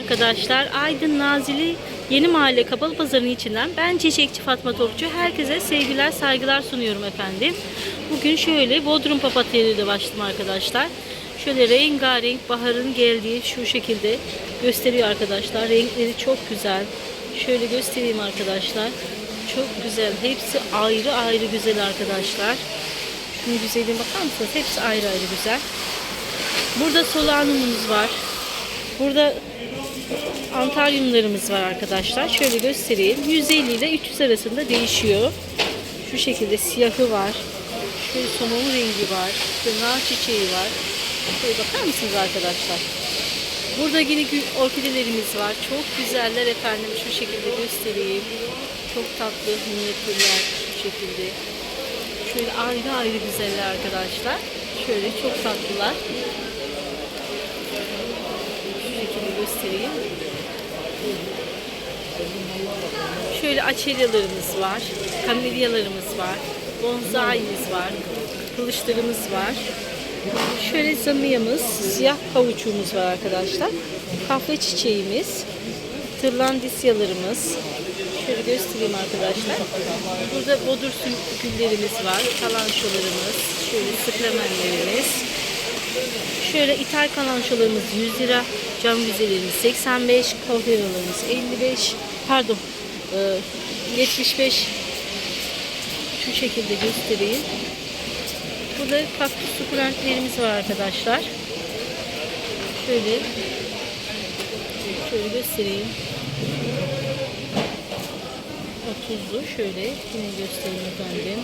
Arkadaşlar Aydın Nazilli Yeni Mahalle Kapalı Pazarı'nın içinden ben Çiçekçi Fatma Topçu. Herkese sevgiler saygılar sunuyorum efendim. Bugün şöyle Bodrum papatyalarıyla başladım arkadaşlar. Şöyle rengarenk baharın geldiği şu şekilde gösteriyor arkadaşlar. Renkleri çok güzel. Şöyle göstereyim arkadaşlar. Çok güzel. Hepsi ayrı ayrı güzel arkadaşlar. Şunun güzelliğine bakar mısınız? Hepsi ayrı ayrı güzel. Burada solanumumuz var. Burada antaryumlarımız var arkadaşlar. Şöyle göstereyim. 150 ile 300 arasında değişiyor. Şu şekilde siyahı var. Şöyle somon rengi var. Nar çiçeği var. Şöyle bakar mısınız arkadaşlar? Burada yine orkidelerimiz var. Çok güzeller efendim. Şu şekilde göstereyim. Çok tatlı minyatürler şu şekilde. Şöyle ayrı ayrı güzeller arkadaşlar. Şöyle çok tatlılar. Şu şekilde göstereyim. Şöyle açelyalarımız var. Kamelyalarımız var. Bonsai'miz var. Kılıçlarımız var. Şöyle zamiyamız, siyah kavuçuğumuz var arkadaşlar. Kahve çiçeğimiz, tırlandisyalarımız. Şöyle göstereyim arkadaşlar. Burada bodur güllerimiz var, kalançolarımız, şöyle sıklamenlerimiz. Şöyle ithal kalançolarımız 100 lira, cam güzellerimiz 85, kahverolarımız 55, pardon e, 75 şu şekilde göstereyim. Burada kaktüs sukulentlerimiz var arkadaşlar. Şöyle şöyle göstereyim. 30'lu şöyle yine göstereyim efendim.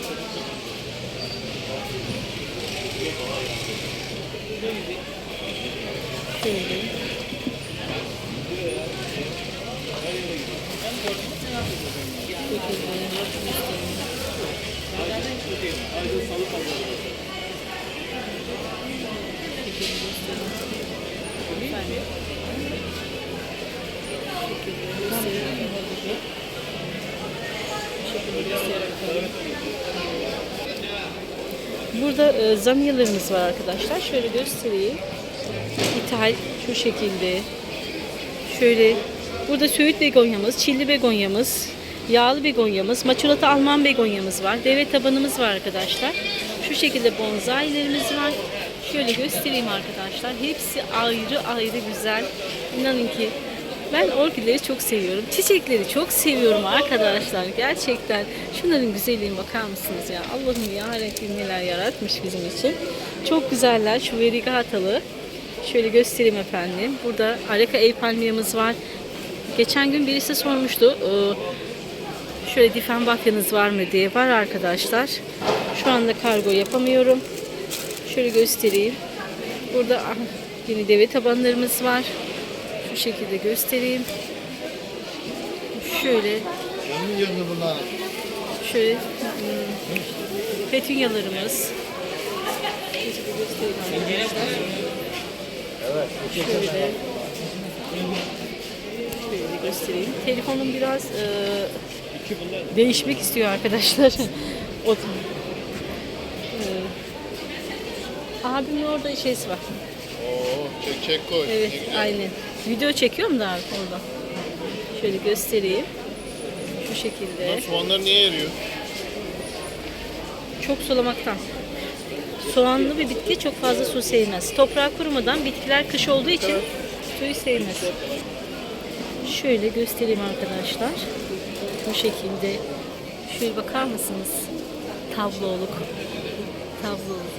Şöyle. Burada e, zamiyelerimiz var arkadaşlar. Şöyle göstereyim. İthal şu şekilde. Şöyle burada söğüt begonyamız, çilli begonyamız, yağlı begonyamız, maçulata Alman begonyamız var. Deve tabanımız var arkadaşlar. Şu şekilde bonsailerimiz var. Şöyle göstereyim arkadaşlar. Hepsi ayrı ayrı güzel. İnanın ki ben orkideleri çok seviyorum. Çiçekleri çok seviyorum arkadaşlar. Gerçekten şunların güzelliğine bakar mısınız ya? Allah'ım ya neler yaratmış bizim için. Çok güzeller. Şu verigatalı. Şöyle göstereyim efendim. Burada areka ev palmiyamız var. Geçen gün birisi sormuştu. Ee, şöyle difenbafyanız var mı diye. Var arkadaşlar. Şu anda kargo yapamıyorum. Şöyle göstereyim. Burada ah, yine deve tabanlarımız var. Şu şekilde göstereyim. Şöyle şöyle hmm, petunyalarımız. Göstereyim arkadaşlar. Şöyle. Şöyle göstereyim. Telefonum biraz e, değişmek istiyor arkadaşlar. o, e, abimin orada şeysi var. Oo, çek çek koy. Evet, aynen. Video çekiyorum da abi orada. Şöyle göstereyim. Şu şekilde. Lan soğanlar niye eriyor? Çok sulamaktan. Soğanlı bir bitki çok fazla su sevmez. Toprağı kurumadan bitkiler kış olduğu için suyu sevmez. Şöyle göstereyim arkadaşlar. Bu şekilde. Şöyle bakar mısınız? Tabloluk. Tabloluk.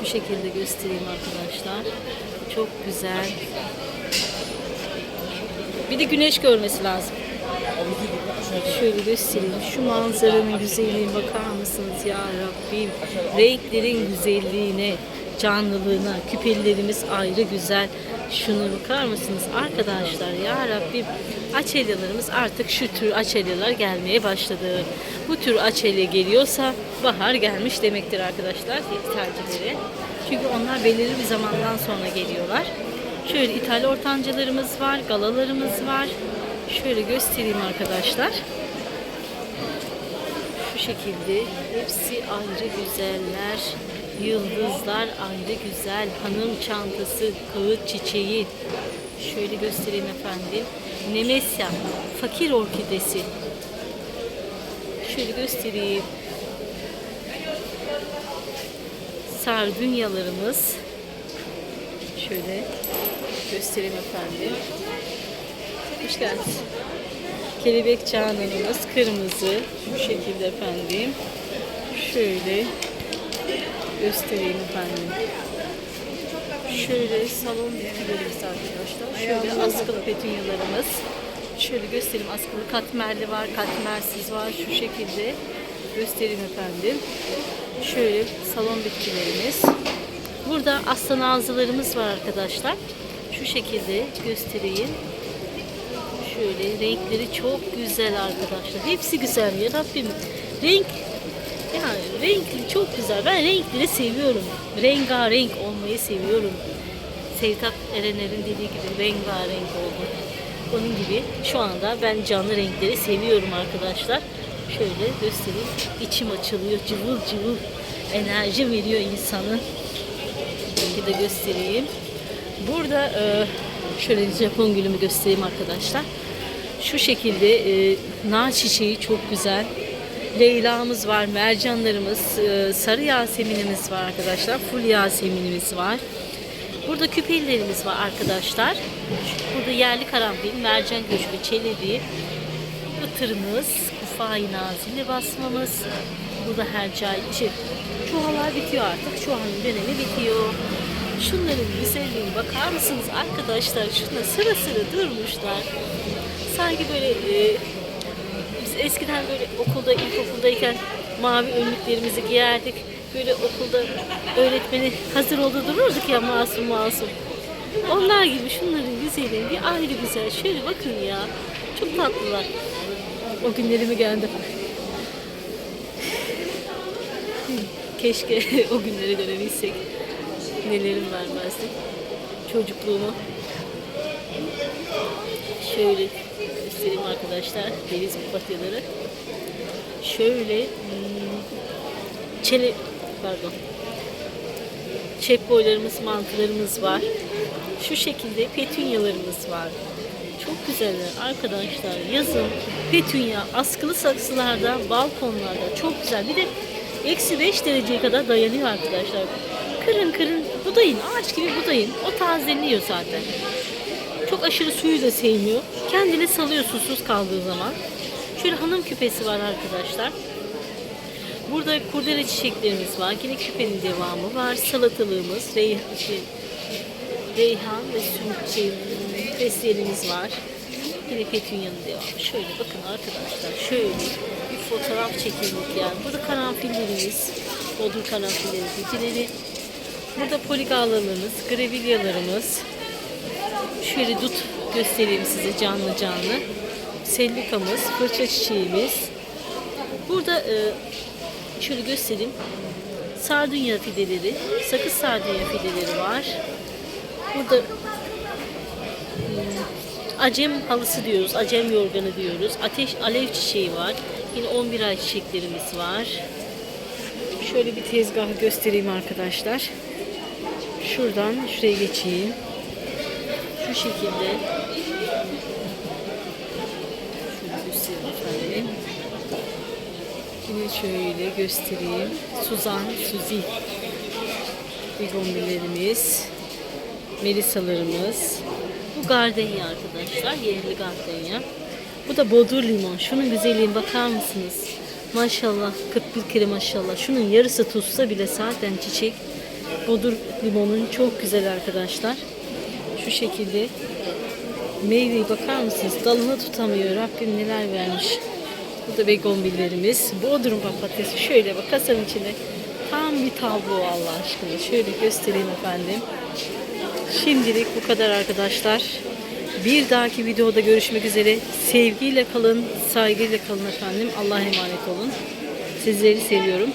Şu şekilde göstereyim arkadaşlar. Çok güzel. Bir de güneş görmesi lazım. Şöyle göstereyim. Şu manzaranın güzelliğine bakar mısınız ya Rabbim? Renklerin güzelliğine, canlılığına, küpelerimiz ayrı güzel. Şuna bakar mısınız arkadaşlar ya Rabbim? Açelyalarımız artık şu tür açelyalar gelmeye başladı. Bu tür açelya geliyorsa bahar gelmiş demektir arkadaşlar tercihleri. Çünkü onlar belirli bir zamandan sonra geliyorlar. Şöyle ithal ortancalarımız var, galalarımız var. Şöyle göstereyim arkadaşlar. Şu şekilde hepsi ayrı güzeller. Yıldızlar ayrı güzel. Hanım çantası, kağıt çiçeği. Şöyle göstereyim efendim. Nemesya, fakir orkidesi. Şöyle göstereyim. Sardunyalarımız. Şöyle göstereyim efendim. Hoş geldiniz. Kelebek cananımız kırmızı. Bu şekilde efendim. Şöyle göstereyim efendim. Şöyle salon bitkilerimiz arkadaşlar. Şöyle askılı petunyalarımız. Şöyle göstereyim askılı katmerli var, katmersiz var. Şu şekilde göstereyim efendim. Şöyle salon bitkilerimiz. Burada aslan ağzılarımız var arkadaşlar. Şu şekilde göstereyim. Şöyle renkleri çok güzel arkadaşlar. Hepsi güzel ya Rabbim. Renk yani renkli çok güzel. Ben renkleri seviyorum. Rengarenk olmayı seviyorum. Sevtap Erener'in dediği gibi rengarenk oldu. Onun gibi şu anda ben canlı renkleri seviyorum arkadaşlar. Şöyle göstereyim. İçim açılıyor. Cıvıl cıvıl enerji veriyor insanın. Rengi de göstereyim. Burada e, şöyle Japon gülümü göstereyim arkadaşlar. Şu şekilde e, nar çiçeği çok güzel. Leyla'mız var, mercanlarımız, e, sarı yaseminimiz var arkadaşlar. Full yaseminimiz var. Burada küpelilerimiz var arkadaşlar. Burada yerli karanfil, mercan göçmü, çelebi, ıtırımız, kufayi nazili basmamız. Burada hercai, şey, çuvallar bitiyor artık. Çuvalın dönemi bitiyor. Şunların güzelliğine bakar mısınız arkadaşlar? Şuna sıra sıra durmuşlar. Sanki böyle e, biz eskiden böyle okulda, ilkokuldayken mavi önlüklerimizi giyerdik. Böyle okulda öğretmeni hazır oldu dururduk ya masum masum. Onlar gibi şunların güzelliği bir ayrı güzel. Şöyle bakın ya. Çok tatlılar. O günlerime geldi. Keşke o günleri görebilsek. Nelerim vermezdi. Çocukluğumu. Şöyle göstereyim arkadaşlar. Deniz papatyaları. Şöyle hmm, çele pardon. Çep boylarımız, mantılarımız var. Şu şekilde petunyalarımız var. Çok güzeller arkadaşlar. Yazın petunya askılı saksılarda, balkonlarda çok güzel. Bir de eksi 5 dereceye kadar dayanıyor arkadaşlar. Kırın kırın budayın, ağaç gibi budayın. O tazeleniyor zaten. Aşırı suyu da sevmiyor. Kendini salıyor susuz kaldığı zaman. Şöyle hanım küpesi var arkadaşlar. Burada kurdele çiçeklerimiz var. Yine küpenin devamı var. Salatalığımız, reyhan, şey, reyhan ve süm, şey, fesleğenimiz var. Yine petunyanın devamı. Şöyle bakın arkadaşlar. Şöyle bir fotoğraf çekildik yani. Burada karanfillerimiz, bodur karanfilleri, bitileri. Burada poligalarımız, grevilyalarımız. Şöyle dut göstereyim size canlı canlı. Sellikamız, fırça çiçeğimiz. Burada e, şöyle göstereyim. Sardunya fideleri, sakız sardunya fideleri var. Burada hmm, acem halısı diyoruz, acem yorganı diyoruz. Ateş alev çiçeği var. Yine 11 ay çiçeklerimiz var. Şöyle bir tezgah göstereyim arkadaşlar. Şuradan şuraya geçeyim. Şu şekilde. Şöyle göstereyim efendim. Yine şöyle göstereyim. Suzan, Suzi. Bigombilerimiz. Melisalarımız. Bu gardenya arkadaşlar. Yerli gardenya. Bu da bodur limon. Şunun güzelliğine bakar mısınız? Maşallah 41 kere maşallah. Şunun yarısı tutsa bile zaten çiçek. Bodur limonun çok güzel arkadaşlar. Şu şekilde meyveyi bakar mısınız? Dalına tutamıyor. Rabbim neler vermiş. Bu da begonbillerimiz. Bodrum papatyası. Şöyle bak kasanın içinde. Tam bir tablo Allah aşkına. Şöyle göstereyim efendim. Şimdilik bu kadar arkadaşlar. Bir dahaki videoda görüşmek üzere. Sevgiyle kalın, saygıyla kalın efendim. Allah'a emanet olun. Sizleri seviyorum.